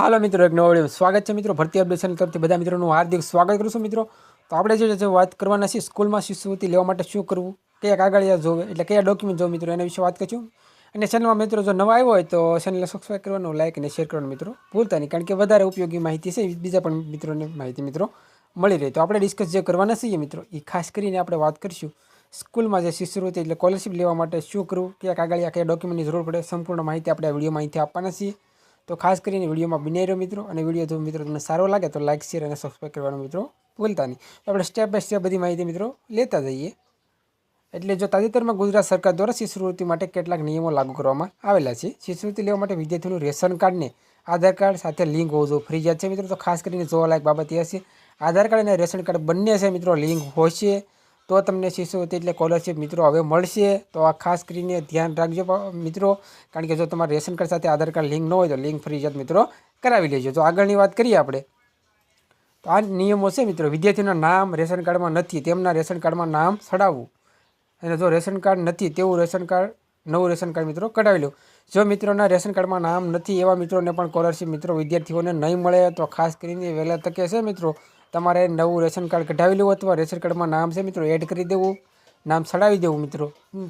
હાલો મિત્રો, એક નવો સ્વાગત છે મિત્રો, ભરતી અપડેશન તરફથી બધા મિત્રોનું હાર્દિક સ્વાગત કરું છું મિત્રો. તો આપણે જે વાત કરવાના છીએ, સ્કૂલમાં શિષ્યવૃત્તિ લેવા માટે શું કરવું, કયા કાગળિયા જોવે, એટલે કયા ડોક્યુમેન્ટ જોવે મિત્રો, એના વિશે વાત કરીશું. અને ચેનલમાં મિત્રો, જો નવા આવ્યો હોય તો ચેનલને સબસ્ક્રાઈબ કરવાનું લાઇક અને શેર કરવાનું મિત્રો, ભૂલતા નહીં, કારણ કે વધારે ઉપયોગી માહિતી છે, બીજા પણ મિત્રોને માહિતી મિત્રો મળી રહે. તો આપણે ડિસ્કસ જે કરવાના છીએ મિત્રો એ ખાસ કરીને આપણે વાત કરીશું, સ્કૂલમાં જે શિષ્યવૃત્તિ, એટલે સ્કોલરશિપ લેવા માટે શું કરવું, કયા કાગળિયા, કયા ડોક્યુમેન્ટની જરૂર પડે, સંપૂર્ણ માહિતી આપણે આ વીડિયો માહિતી આપવાના છીએ. તો ખાસ કરીને વિડીયોમાં બની રહ્યો મિત્રો અને વીડિયો જો મિત્રો તમને સારો લાગે તો લાઇક શેર અને સબસ્ક્રાઈબ કરવાનું મિત્રો ભૂલતા નહીં. આપણે સ્ટેપ બાય સ્ટેપ બધી માહિતી મિત્રો લેતા જઈએ. એટલે જો તાજેતરમાં ગુજરાત સરકાર દ્વારા શિષ્યવૃત્તિ માટે કેટલાક નિયમો લાગુ કરવામાં આવેલા છે. શિષ્યવૃત્તિ લેવા માટે વિદ્યાર્થીઓનું રેશન કાર્ડને આધાર કાર્ડ સાથે લિંક હોવું જોઈએ ફરજિયાત છે મિત્રો, તો ખાસ કરીને જોવાલાયક બાબત એ હશે. આધાર કાર્ડ અને રેશન કાર્ડ બંને છે મિત્રો, લિંક હોશે. તો તમને શિષ્યવૃત્તિ એટલે સ્કોલરશિપ મિત્રો હવે મળશે. તો આ ખાસ કરીને ધ્યાન રાખજો મિત્રો. કારણ કે જો તમારા રેશન કાર્ડ સાથે આધાર કાર્ડ લિંક ન હોય તો લિંક ફરજિયાત મિત્રો કરાવી લેજો. તો આગળની વાત કરીએ આપણે, તો આ નિયમો છે મિત્રો. વિદ્યાર્થીઓના નામ રેશન કાર્ડમાં નથી, તેમના રેશન કાર્ડમાં નામ સડાવવું અને જો રેશન કાર્ડ નથી, તેવું રેશન કાર્ડ, નવું રેશન કાર્ડ મિત્રો કઢાવી લો. જો મિત્રોના રેશન કાર્ડમાં નામ નથી એવા મિત્રોને પણ સ્કોલરશીપ મિત્રો વિદ્યાર્થીઓને નહીં મળે તો ખાસ કરીને વહેલા તકે છે મિત્રો. તમારે નવું રેશન કાર્ડ કઢાવી લેવું અથવા રેશન કાર્ડમાં નામ છે મિત્રો એડ કરી દેવું, નામ સડાવી દેવું મિત્રો.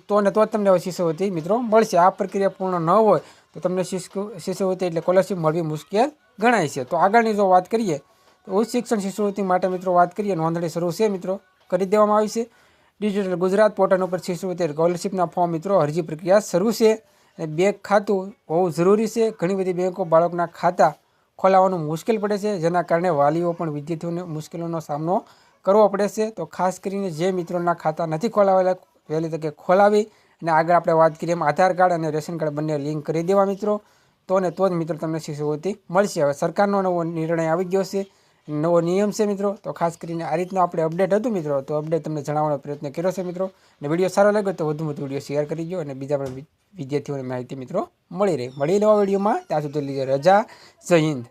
તો ને તો જ તમને શિષ્યવૃત્તિ મિત્રો મળશે. આ પ્રક્રિયા પૂર્ણ ન હોય તો તમને શિષ્ય શિષ્યવૃત્તિ એટલે સ્કોલરશિપ મળવી મુશ્કેલ ગણાય છે. તો આગળની જો વાત કરીએ, તો ઉચ્ચ શિક્ષણ શિષ્યવૃત્તિ માટે મિત્રો વાત કરીએ, નોંધણી શરૂ છે મિત્રો. કરી દેવામાં આવી છે. ડિજિટલ ગુજરાત પોર્ટલ ઉપર શિષ્યવૃત્તિ સ્કોલરશિપના ફોર્મ મિત્રો અરજી પ્રક્રિયા શરૂ છે. અને બેંક ખાતું હોવું જરૂરી છે. ઘણી બધી બેંકો બાળકના ખાતા ખોલાવવાનું મુશ્કેલ પડે છે, જેના કારણે વાલીઓ પણ વિદ્યાર્થીઓને મુશ્કેલીનો સામનો કરવો પડે છે. તો ખાસ કરીને જે મિત્રોના ખાતા નથી ખોલાવેલા, વહેલી તકે ખોલાવી અને આગળ આપણે વાત કરીએ એમ આધાર કાર્ડ અને રેશન કાર્ડ બંને લિંક કરી દેવા મિત્રો. તો ને તો જ મિત્રો તમને શિષ્યવૃત્તિ મળશે. હવે સરકારનો નવો નિર્ણય આવી ગયો છે. નવો નિયમ છે મિત્રો. તો ખાસ કરીને આ રીતનો આપણે અપડેટ હતું મિત્રો, તો અપડેટ તમને જણાવવાનો પ્રયત્ન કર્યો છે મિત્રો. અને વીડિયો સારો લાગ્યો તો વધુ વધુ વીડિયો શેર કરી દો અને બીજા પણ વિદ્યાર્થીઓને માહિતી મિત્રો મળી રહે. મળી નવા વિડીયોમાં. ત્યાં સુધી લીધે રજા. જય હિન્દ.